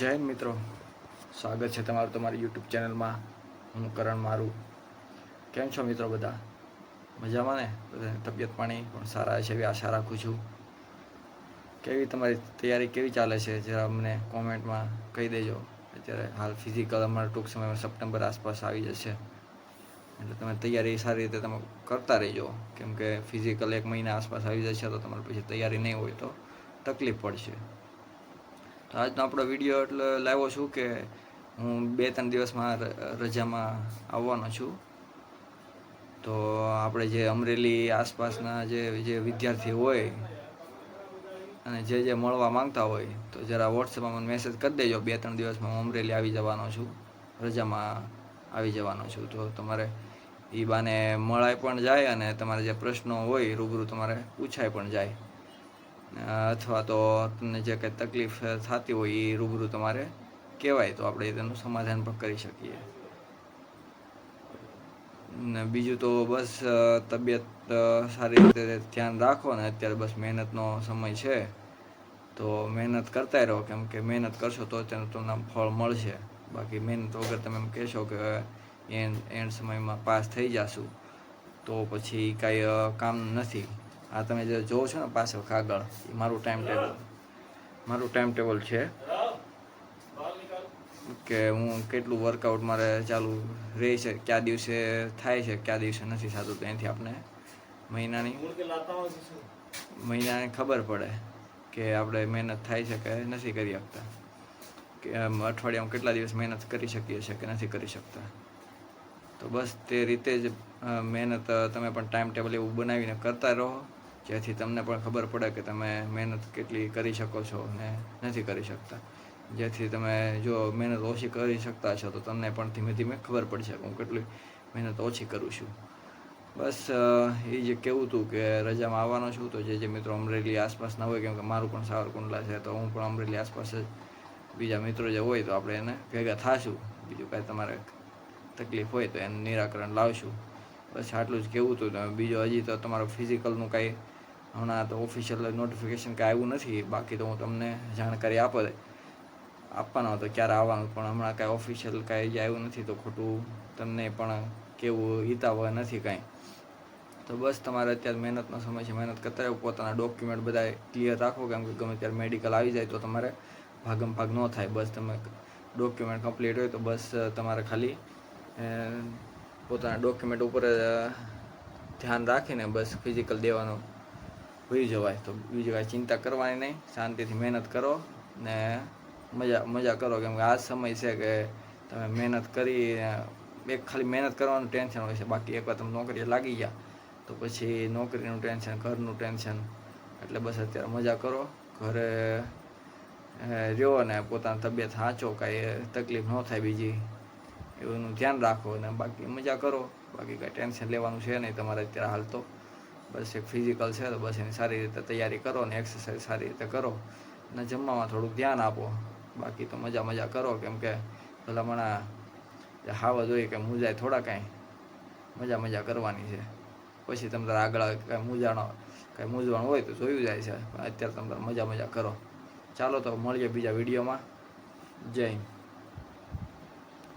જય મિત્રો. સ્વાગત છે તમારું તમારી યુટ્યુબ ચેનલમાં. હું કરણ મારું. કેમ છો મિત્રો બધા? મજામાં ને? બધાની તબિયત પાણી પણ સારા છે એવી આશા રાખું છું. કેવી તમારી તૈયારી કેવી ચાલે છે? જરા અમને કોમેન્ટમાં કહી દેજો. અત્યારે હાલ ફિઝિકલ અમારા ટૂંક સમયમાં સપ્ટેમ્બર આસપાસ આવી જશે. એટલે તમે તૈયારી સારી રીતે તમે કરતા રહેજો. કેમ કે ફિઝિકલ એક મહિના આસપાસ આવી જશે તો તમારે પછી તૈયારી નહીં હોય તો તકલીફ પડશે. આજનો આપણો વીડિયો એટલે લાવ્યો છું કે હું બે ત્રણ દિવસમાં રજામાં આવવાનો છું. તો આપણે જે અમરેલી આસપાસના જે જે વિદ્યાર્થી હોય અને જે જે મળવા માંગતા હોય, તો જરા વોટ્સએપમાં મને મેસેજ કરી દેજો. બે ત્રણ દિવસમાં હું અમરેલી આવી જવાનો છું, રજામાં આવી જવાનો છું. તો તમારે એ બાને મળાય પણ જાય અને તમારે જે પ્રશ્નો હોય રૂબરૂ તમારે પૂછાય પણ જાય. અથવા તો તમને જે કંઈ તકલીફ થતી હોય એ રૂબરૂ તમારે કહેવાય તો આપણે તેનું સમાધાન પણ કરી શકીએ. ને બીજું તો બસ તબિયત સારી રીતે ધ્યાન રાખો ને અત્યારે બસ મહેનતનો સમય છે. તો મહેનત કરતા રહો, કેમ કે મહેનત કરશો તો તેનું તમને ફળ મળશે. બાકી મહેનત વગર તમે એમ કહેશો કે એન્ડ એન્ડ સમયમાં પાસ થઈ જાશું, તો પછી કાંઈ કામ નથી. આ તમે જે જોવો છો ને પાછળ કાગળ, એ મારું ટાઈમ ટેબલ મારું ટાઈમ ટેબલ છે. કે હું કેટલું વર્કઆઉટ મારે ચાલુ રહે છે, કયા દિવસે થાય છે, કયા દિવસે નથી થતું તો આપણે મહિનાની મહિનાની ખબર પડે કે આપણે મહેનત થાય છે કે નથી કરી શકતા. કે અઠવાડિયામાં કેટલા દિવસ મહેનત કરી શકીએ છીએ કે નથી કરી શકતા. તો બસ તે રીતે જ મહેનત, તમે પણ ટાઈમ ટેબલ એવું બનાવીને કરતા રહો. જેથી તમને પણ ખબર પડે કે તમે મહેનત કેટલી કરી શકો છો ને નથી કરી શકતા. જેથી તમે જો મહેનત ઓછી કરી શકતા છો, તો તમને પણ ધીમે ધીમે ખબર પડશે કે હું કેટલી મહેનત ઓછી કરું છું. બસ એ જે કેવું હતું કે રજામાં આવવાનો છું, તો જે જે મિત્રો અમરેલી આસપાસના હોય, કેમ કે મારું પણ સાવરકુંડલા છે, તો હું પણ અમરેલી આસપાસ જ બીજા મિત્રો જે હોય, તો આપણે એને ભેગા થાશું. બીજું કાંઈ તમારે તકલીફ હોય, તો એનું નિરાકરણ લાવશું. બસ, આટલું જ કેવું હતું તમે બીજો હજી તો તમારું ફિઝિકલનું કાંઈ હમણાં તો ઓફિશિયલ નોટિફિકેશન કાંઈ આવ્યું નથી, બાકી તો હું તમને જાણકારી આપે આપવાનો હતો, ક્યારે આવવાનું, પણ હમણાં કાંઈ ઓફિશિયલ કાંઈ જ આવ્યું નથી તો ખોટું તમને પણ કેવું હિતાવ નથી કાંઈ. તો બસ તમારે અત્યારે મહેનતનો સમય છે, મહેનત કરતા રહેવું, પોતાના ડોક્યુમેન્ટ બધા ક્લિયર રાખો, કેમ કે ગમે ત્યારે મેડિકલ આવી જાય તો તમારે ભાગમ ભાગ ન થાય. બસ તમે ડોક્યુમેન્ટ કમ્પ્લીટ હોય તો બસ તમારે ખાલી પોતાના ડોક્યુમેન્ટ ઉપર ધ્યાન રાખીને બસ ફિઝિકલ દેવાનું. હોઈ જવાય. તો બીજી કાંઈ ચિંતા કરવાની નહીં. શાંતિથી મહેનત કરો ને મજા મજા કરો. કેમ કે આ સમય છે કે તમે મહેનત કરી, એક ખાલી મહેનત કરવાનું ટેન્શન હોય છે. બાકી એકવાર તમે નોકરીએ લાગી ગયા, તો પછી નોકરીનું ટેન્શન, ઘરનું ટેન્શન. એટલે બસ અત્યારે મજા કરો. ઘરે રહ્યો ને પોતાની તબિયત સાચો, કાંઈ તકલીફ ન થાય બીજી. એવું ધ્યાન રાખો અને બાકી મજા કરો. બાકી કાંઈ ટેન્શન લેવાનું છે નહીં તમારે અત્યારે હાલ તો. બસ એક ફિઝિકલ છે તો બસ એની સારી રીતે તૈયારી કરો ને એક્સરસાઇઝ સારી રીતે કરો અને જમવામાં થોડુંક ધ્યાન આપો. બાકી તો મજા મજા કરો, કેમ કે ભલામણા હાવા જોઈએ કે મૂજાય થોડા કાંઈ, મજા મજા કરવાની છે. પછી તમે તારા આગળ કાંઈ મૂજાણો કાંઈ મૂંઝવણ હોય તો જોયું જાય છે. અત્યારે તમે મજા મજા કરો. ચાલો તો મળીએ બીજા વિડીયોમાં. જય